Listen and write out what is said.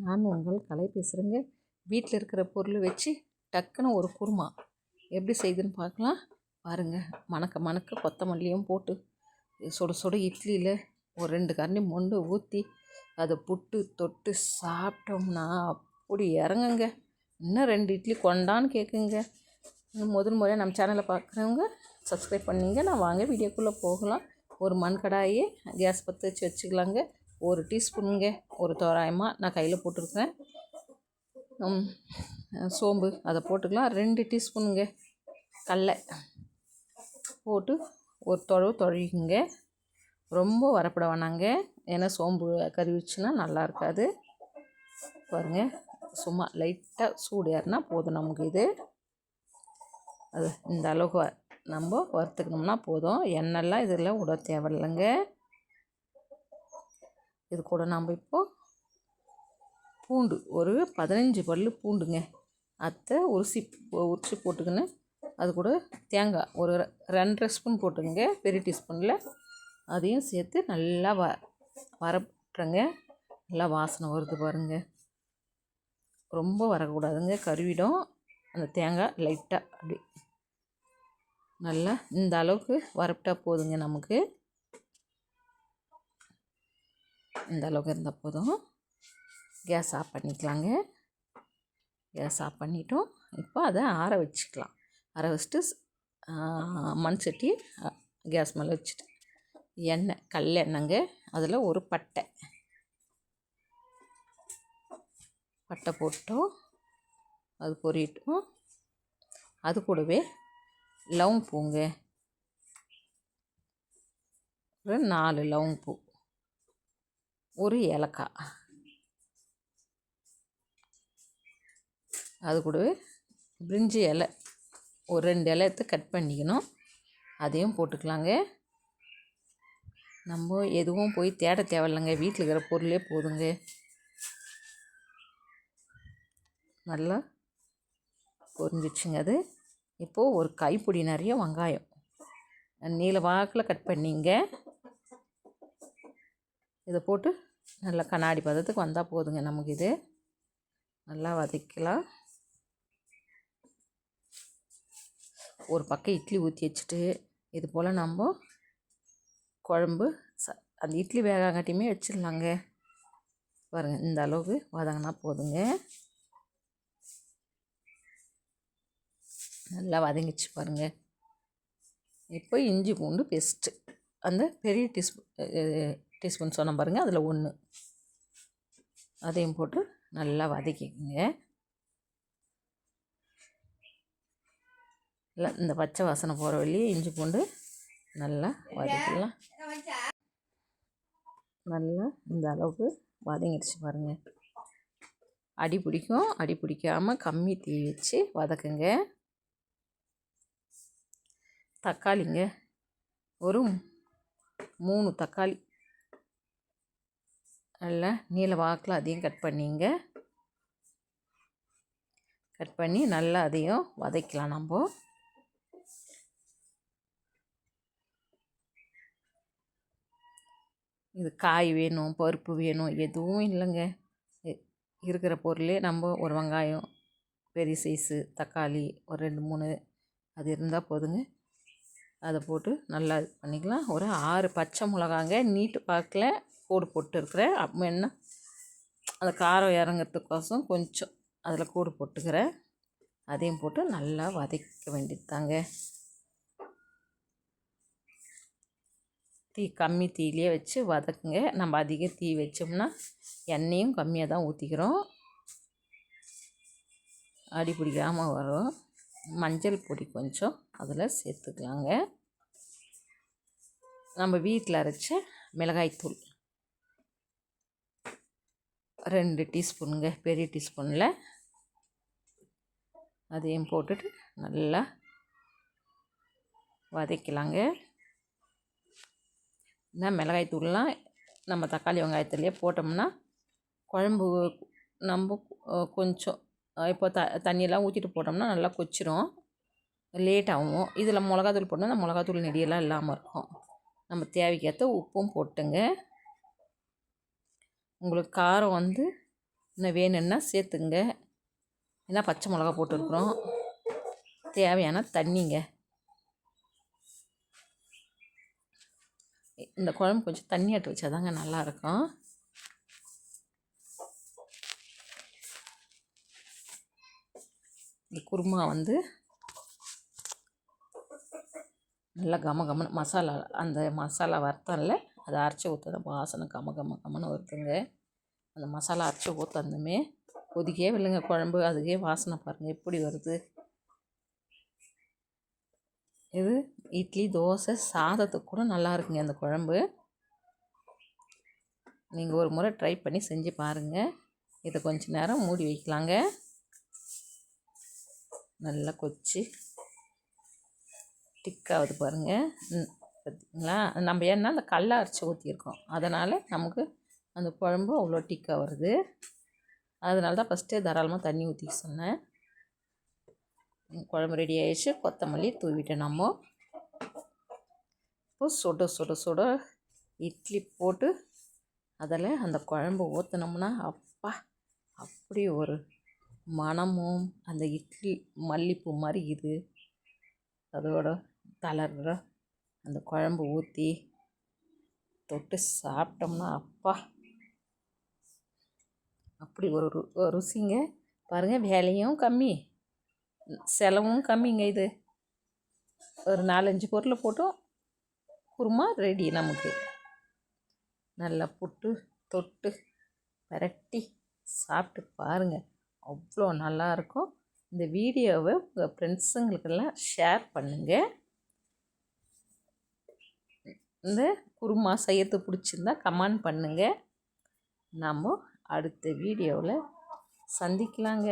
நான் உங்கள் கலை பேசுகிறேங்க வீட்டில் இருக்கிற பொருள் வச்சு டக்குன்னு ஒரு குருமா எப்படி செய்யுதுன்னு பார்க்கலாம். பாருங்கள் மணக்க மணக்க கொத்தமல்லியும் போட்டு சுட சுட இட்லியில் ஒரு ரெண்டு கரண்டி மொண்டு ஊற்றி அதை புட்டு தொட்டு சாப்பிட்டோம்னா அப்படி இறங்குங்க. இன்னும் ரெண்டு இட்லி கொண்டான்னு கேட்குங்க முதல் முறையாக நம்ம சேனலை பார்க்குறவங்க சப்ஸ்கிரைப் பண்ணிங்க. நான் வாங்க வீடியோக்குள்ளே போகலாம். ஒரு மண் கடாயை கேஸ் பற்ற வச்சு வச்சுக்கலாங்க. ஒரு டீஸ்பூனுங்க ஒரு தோராயமாக நான் கையில் போட்டிருக்கேன் சோம்பு அதை போட்டுக்கலாம். ரெண்டு டீஸ்பூனுங்க கடல போட்டு ஒரு தொழவு தொழிக்குங்க ரொம்ப வரப்பட வேணாங்க. ஏன்னா சோம்பு கருவிச்சுன்னா நல்லா இருக்காது. பாருங்கள் சும்மா லைட்டாக சூடு ஏறினா போதும் நமக்கு இது. அது இந்த அளவுக்கு நம்ம வறுத்துக்கணும்னா போதும். எண்ணெய்லாம் இதில் விட தேவையில்லைங்க. இது கூட நம்ம இப்போது பூண்டு ஒரு பதினஞ்சு பல் பூண்டுங்க. அத்தை உரிசி உரிச்சு போட்டுக்கின்னு அது கூட தேங்காய் ஒரு ரெண்டரை ஸ்பூன் போட்டுக்கங்க. பெரிய டீஸ்பூனில் அதையும் சேர்த்து நல்லா வ வரட்டுறங்க. நல்லா வாசனை வருது பாருங்க. ரொம்ப வரக்கூடாதுங்க. கருவிடும். அந்த தேங்காய் லைட்டாக அப்படி நல்லா இந்த அளவுக்கு வரப்பிட்டா போதுங்க நமக்கு. இந்த அளவுக்கு இருந்தால் போதும். கேஸ் ஆஃப் பண்ணிக்கலாங்க. கேஸ் ஆஃப் பண்ணிட்டோம். இப்போ அதை ஆற வச்சுக்கலாம். ஆற வச்சுட்டு ஸ்- மண் சட்டி கேஸ் மேலே வச்சுட்டு எண்ணெய் கல்லெண்ணெங்க அதில் ஒரு பட்டை. பட்டை போட்டோம். அது பொரியட்டும் அது கூடவே லவங்க பூங்க. ஒரு நாலு லவங்க பூ. ஒரு ஏலக்காய். அது கூடவே பிரிஞ்சி இலை. ஒரு ரெண்டு இலை எடுத்து கட் பண்ணிக்கணும். அதையும் போட்டுக்கலாங்க. நம்ம எதுவும் போய் தேட தேவையில்லைங்க. வீட்டில் இருக்கிற பொருளே போதுங்க. நல்லா பொரிஞ்சிச்சுங்க அது. இப்போது ஒரு கைப்பிடி நிறைய வெங்காயம். நீல வாக்கில் கட் பண்ணிங்க. இதை போட்டு நல்லா கண்ணாடி பதத்துக்கு வந்தால் போதுங்க நமக்கு இது. நல்லா வதக்கலாம். ஒரு பக்கம் இட்லி ஊற்றி வச்சுட்டு இது போல் நம்ம குழம்பு ச அந்த இட்லி வேகாங்காட்டியுமே வச்சிடலாங்க. பாருங்கள் இந்த அளவுக்கு வதங்கினா போதுங்க. நல்லா வதங்கிச்சு பாருங்கள் இப்போ இஞ்சி பூண்டு பேஸ்ட்டு. அந்த பெரிய டீஸ்பூ டீஸ்பூன் சொன்ன பாருங்கள் அதில் ஒன்று அதையும் போட்டு நல்லா வதக்கிக்கோங்க. இல்லை இந்த பச்சை வாசனை போகிற வழியே இஞ்சி பூண்டு நல்லா வதக்கிடலாம். நல்லா இந்த அளவுக்கு வதங்கிடுச்சு பாருங்கள் அடி பிடிக்கும் அடி பிடிக்காமல் கம்மி தீ வச்சு வதக்குங்க. தக்காளிங்க ஒரு மூணு தக்காளி. நல்லா நீல வாக்கில் அதையும் கட் பண்ணிங்க. கட் பண்ணி நல்லா அதையும் வதக்கலாம் நம்ம. இது காய் வேணும் பருப்பு வேணும் எதுவும் இல்லைங்க. இருக்கிற பொருளே நம்ம ஒரு வெங்காயம் பெரிய சைஸு தக்காளி ஒரு ரெண்டு மூணு அது இருந்தால் போதுங்க. அதை போட்டு நல்லா இது பண்ணிக்கலாம். ஒரு ஆறு பச்சை மிளகாங்க நீட்டு பாக்கில் கூடு போட்டுருக்குறேன். அப்போ என்ன? அந்த காரம் இறங்கிறதுக்கோசம் கொஞ்சம் அதில் கூடு போட்டுக்கிறேன். அதையும் போட்டு நல்லா வதக்க வேண்டியது தாங்க தீ கம்மி தீயிலே வச்சு வதக்குங்க. நம்ம அதிக தீ வச்சோம்னா எண்ணெயும் கம்மியாக தான் ஊற்றிக்கிறோம் அடி பிடிக்காமல் வரும். மஞ்சள் பொடி கொஞ்சம் அதில் சேர்த்துக்கலாங்க. நம்ம வீட்டில் அரைச்ச மிளகாய்த்தூள் ரெண்டு டீஸ்பூனுங்க பெரிய டீஸ்பூனில். அதையும் போட்டுட்டு நல்லா வதக்கலாங்க. இந்த மிளகாய் தூள்லாம் நம்ம தக்காளி வெங்காயத்துலேயே போட்டோம்னா குழம்பு நம்ம கொஞ்சம் இப்போ த தண்ணியெல்லாம் ஊற்றிட்டு போட்டோம்னா நல்லா கொச்சிரும். லேட் ஆகும் இதில் மிளகாத்தூள் போட்டோம்னா அந்த மிளகாத்தூள் நெடியெல்லாம் இல்லாமல் இருக்கும். நம்ம தேவைக்கேற்ற உப்பும் போட்டுங்க. உங்களுக்கு காரம் வந்து இன்னும் வேணும்னா சேர்த்துங்க. ஏன்னா பச்சை மிளகா போட்டுருக்குறோம். தேவையான தண்ணிங்க. இந்த குழம்பு கொஞ்சம் தண்ணி தண்ணியாட்டு வச்சாதாங்க நல்லாயிருக்கும் இந்த குருமா வந்து நல்லா கம கமனு மசாலா அந்த மசாலா வறுத்தோம்ல அதை அரைச்சி ஊற்றுன வாசனை கம கம கமன்னு வருதுங்க. அந்த மசாலா அரைச்சி ஊற்றந்துமே கொதிக்கவே இல்லைங்க. குழம்பு அதுக்கே வாசனை பாருங்கள் எப்படி வருது. இது இட்லி தோசை சாதத்துக்கு கூட நல்லா இருக்குங்க அந்த குழம்பு. நீங்கள் ஒரு முறை ட்ரை பண்ணி செஞ்சு பாருங்கள் இதை கொஞ்ச நேரம் மூடி வைக்கலாங்க. நல்லா கொச்சி திக்காகுது பாருங்கள் பார்த்தீங்களா நம்ம ஏன்னா அந்த கல்லை அரைச்சி ஊற்றிருக்கோம் அதனால் நமக்கு அந்த குழம்பு அவ்வளோ டிக்காக வருது. அதனால தான் ஃபஸ்ட்டே தாராளமாக தண்ணி ஊற்றிக்க சொன்னேன். குழம்பு ரெடி ஆயிடுச்சு. கொத்தமல்லி தூவிட்டேன் நம்ம. இப்போ சுட சுட சுட இட்லி போட்டு அதில் அந்த குழம்பு ஊற்றினோம்னா அப்பா அப்படி ஒரு மணமும் அந்த இட்லி மல்லிப்பூ மாதிரி இது. அதோட தளர்ற அந்த குழம்பு ஊற்றி தொட்டு சாப்பிட்டோம்னா அப்பா. அப்படி ஒரு ரு ருசிங்க. பாருங்கள் வேலையும் கம்மி. செலவும் கம்மிங்க இது. ஒரு நாலஞ்சு பொருளை போட்டோம். குருமா ரெடி நமக்கு. நல்லா புட்டு தொட்டு பரட்டி சாப்பிட்டு பாருங்கள் அவ்வளோ நல்லாயிருக்கும். இந்த வீடியோவை உங்கள் ஃப்ரெண்ட்ஸுங்களுக்கெல்லாம் ஷேர் பண்ணுங்கள் இந்த குருமா செய்யறது பிடிச்சிருந்தா கமெண்ட் பண்ணுங்கள் நம்ம அடுத்த வீடியோவில் சந்திக்கலாங்க.